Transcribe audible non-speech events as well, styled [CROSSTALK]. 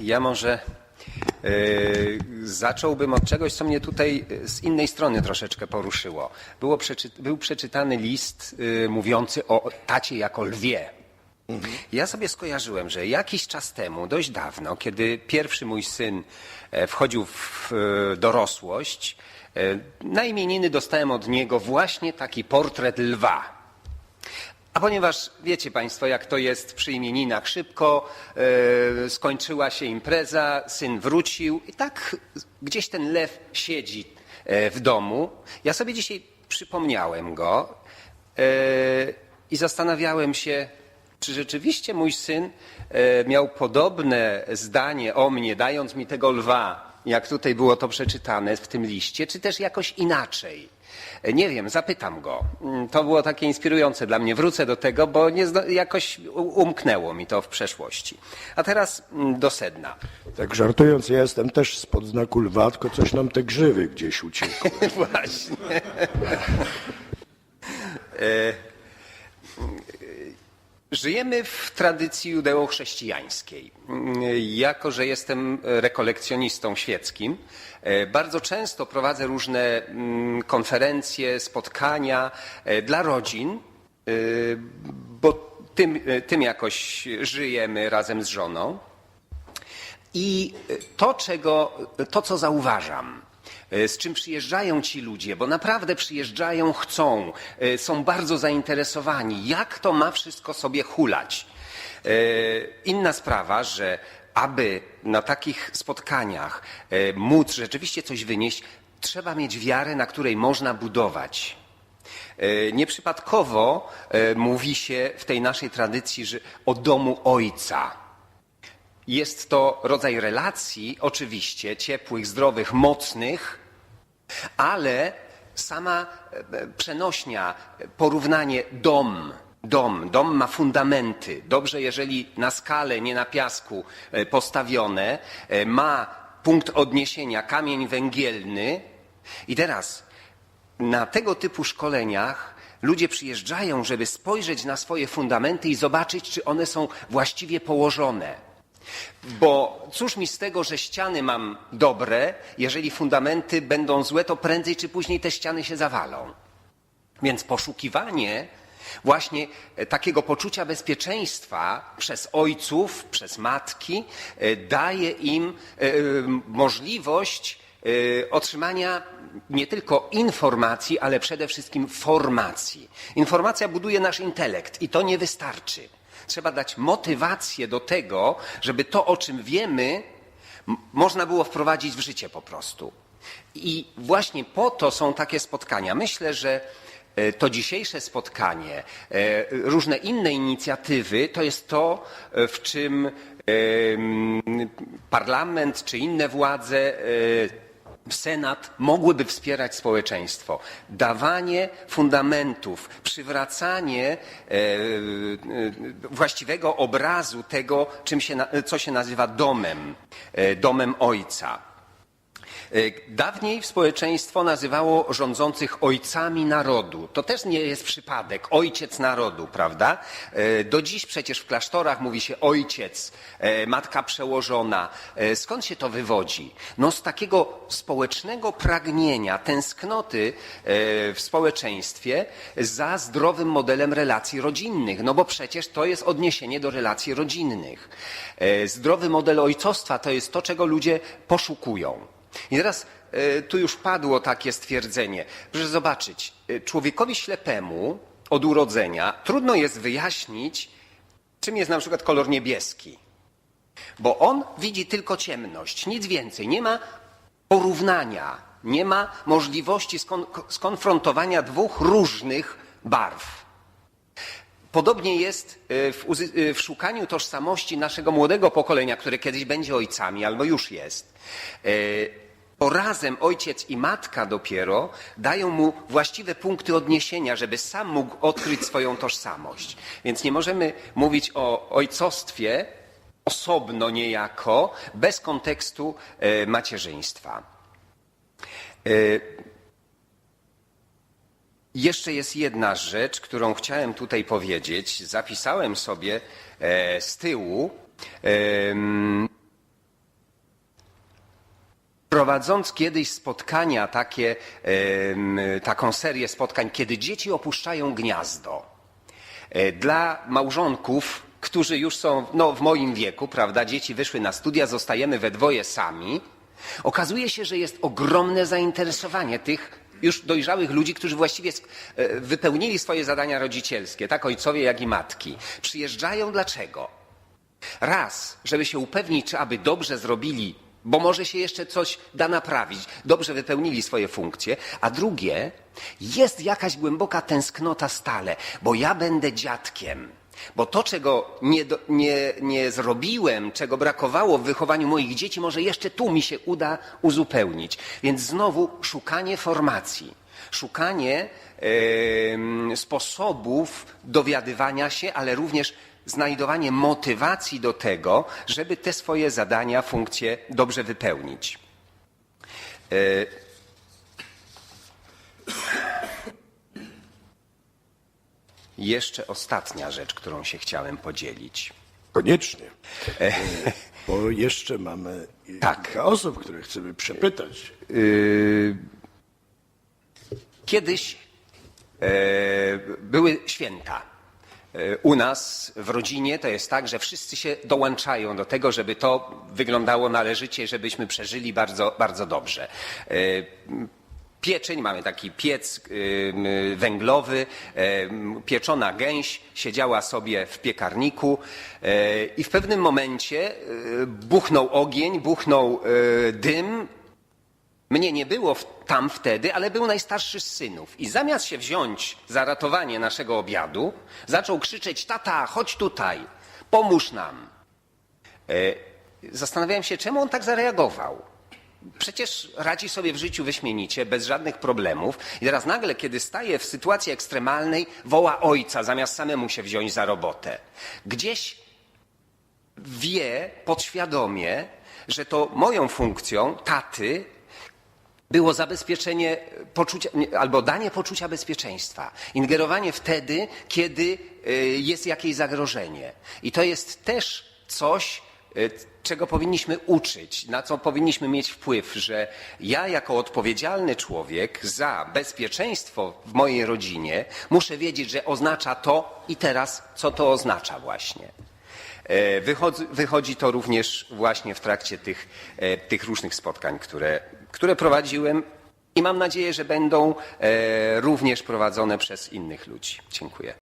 Ja może yy, zacząłbym od czegoś, co mnie tutaj z innej strony troszeczkę poruszyło. Było przeczy, był przeczytany list yy, mówiący o tacie jako lwie. Ja sobie skojarzyłem, że jakiś czas temu, dość dawno, kiedy pierwszy mój syn e, wchodził w e, dorosłość, e, na imieniny dostałem od niego właśnie taki portret lwa. A ponieważ wiecie Państwo, jak to jest przy imieninach, szybko e, skończyła się impreza, syn wrócił i tak gdzieś ten lew siedzi e, w domu. Ja sobie dzisiaj przypomniałem go e, i zastanawiałem się, czy rzeczywiście mój syn miał podobne zdanie o mnie, dając mi tego lwa, jak tutaj było to przeczytane w tym liście, czy też jakoś inaczej. E, Nie wiem, zapytam go. Mm, To było takie inspirujące dla mnie. Wrócę do tego, bo nie jakoś umknęło mi to w przeszłości. A teraz mm, do sedna. Tak żartując, ja jestem też spod znaku lwa, tylko coś nam te grzywy gdzieś uciekły. [LAUGHS] Właśnie. [LAUGHS] Żyjemy w tradycji judeo-chrześcijańskiej. Jako, że jestem rekolekcjonistą świeckim, e, bardzo często prowadzę różne mm, konferencje, spotkania e, dla rodzin, e, bo tym, tym jakoś żyjemy razem z żoną. I to, czego, to, co zauważam, z czym przyjeżdżają ci ludzie, bo naprawdę przyjeżdżają, chcą, e, są bardzo zainteresowani, jak to ma wszystko sobie hulać. E, Inna sprawa, że aby na takich spotkaniach e, móc rzeczywiście coś wynieść, trzeba mieć wiarę, na której można budować. E, Nieprzypadkowo e, mówi się w tej naszej tradycji że o domu ojca. Jest to rodzaj relacji, oczywiście, ciepłych, zdrowych, mocnych, ale sama e, przenośnia, e, porównanie dom, dom, dom ma fundamenty. Dobrze, jeżeli na skale, nie na piasku e, postawione, ma punkt odniesienia kamień węgielny. I teraz na tego typu szkoleniach ludzie przyjeżdżają, żeby spojrzeć na swoje fundamenty i zobaczyć, czy one są właściwie położone. Bo cóż mi z tego, że ściany mam dobre, jeżeli fundamenty będą złe, to prędzej czy później te ściany się zawalą. Więc poszukiwanie właśnie e, takiego poczucia bezpieczeństwa przez ojców, przez matki e, daje im e, możliwość otrzymania nie tylko informacji, ale przede wszystkim formacji. Informacja buduje nasz intelekt i to nie wystarczy. Trzeba dać motywację do tego, żeby to, o czym wiemy, można było wprowadzić w życie po prostu. I właśnie po to są takie spotkania. Myślę, że e, to dzisiejsze spotkanie, e, różne inne inicjatywy, to jest to, e, w czym parlament czy inne władze, Senat mogłyby wspierać społeczeństwo. Dawanie fundamentów, przywracanie e, e, właściwego obrazu tego, czym się, co się nazywa domem, e, domem ojca. E, Dawniej społeczeństwo nazywało rządzących ojcami narodu. To też nie jest przypadek, ojciec narodu, prawda? E, Do dziś przecież w klasztorach mówi się ojciec, e, matka przełożona. Skąd się to wywodzi? No z takiego społecznego pragnienia, tęsknoty w społeczeństwie za zdrowym modelem relacji rodzinnych. No bo przecież to jest odniesienie do relacji rodzinnych. Zdrowy model ojcostwa to jest to, czego ludzie poszukują. I teraz e, tu już padło takie stwierdzenie. Proszę zobaczyć, e, człowiekowi ślepemu od urodzenia trudno jest wyjaśnić, czym jest na przykład kolor niebieski. Bo on widzi tylko ciemność, nic więcej. Nie ma porównania, nie ma możliwości skon skonfrontowania dwóch różnych barw. Podobnie jest e, w, e, w szukaniu tożsamości naszego młodego pokolenia, które kiedyś będzie ojcami albo już jest. E, To razem ojciec i matka dopiero dają mu właściwe punkty odniesienia, żeby sam mógł odkryć swoją tożsamość. Więc nie możemy mówić o ojcostwie osobno niejako, bez kontekstu macierzyństwa. E, jeszcze jest jedna rzecz, którą chciałem tutaj powiedzieć. Zapisałem sobie e, z tyłu. em, prowadząc kiedyś spotkania takie, taką serię spotkań, kiedy dzieci opuszczają gniazdo, e, dla małżonków, którzy już są no, w moim wieku, prawda, dzieci wyszły na studia, zostajemy we dwoje sami, okazuje się, że jest ogromne zainteresowanie tych już dojrzałych ludzi, którzy właściwie e, wypełnili swoje zadania rodzicielskie, tak ojcowie, jak i matki. Przyjeżdżają dlaczego? Raz, żeby się upewnić, czy aby dobrze zrobili, bo może się jeszcze coś da naprawić, dobrze wypełnili swoje funkcje, a drugie, jest jakaś głęboka tęsknota stale, bo ja będę dziadkiem. Bo to, czego nie, nie, nie zrobiłem, czego brakowało w wychowaniu moich dzieci, może jeszcze tu mi się uda uzupełnić. Więc znowu szukanie formacji, szukanie sposobów dowiadywania się, ale również znajdowanie motywacji do tego, żeby te swoje zadania, funkcje dobrze wypełnić. E, Jeszcze ostatnia rzecz, którą się chciałem podzielić. Koniecznie. Bo jeszcze mamy [LAUGHS] Tak. kilka osób, które chcemy przepytać. Kiedyś e, były święta. E, U nas w rodzinie to jest tak, że wszyscy się dołączają do tego, żeby to wyglądało należycie, żebyśmy przeżyli bardzo, bardzo dobrze. E, Pieczeń, mamy taki piec y, węglowy, pieczona gęś siedziała sobie w piekarniku e, i w pewnym momencie e, buchnął ogień, buchnął e, dym, mnie nie było tam wtedy, ale był najstarszy z synów. I zamiast się wziąć za ratowanie naszego obiadu, zaczął krzyczeć: Tata, chodź tutaj, pomóż nam. Zastanawiałem się, czemu on tak zareagował. Przecież radzi sobie w życiu wyśmienicie, bez żadnych problemów. I teraz nagle, kiedy staje w sytuacji ekstremalnej, woła ojca, zamiast samemu się wziąć za robotę. Gdzieś wie podświadomie, że to moją funkcją taty było zabezpieczenie poczucia, albo danie poczucia bezpieczeństwa. Ingerowanie wtedy, kiedy y, jest jakieś zagrożenie. I to jest też coś, czego powinniśmy uczyć, na co powinniśmy mieć wpływ, że ja jako odpowiedzialny człowiek za bezpieczeństwo w mojej rodzinie muszę wiedzieć, że oznacza to i teraz, co to oznacza właśnie. E, Wychodzi, wychodzi to również właśnie w trakcie tych, e, tych różnych spotkań, które, które prowadziłem i mam nadzieję, że będą e, również prowadzone przez innych ludzi. Dziękuję.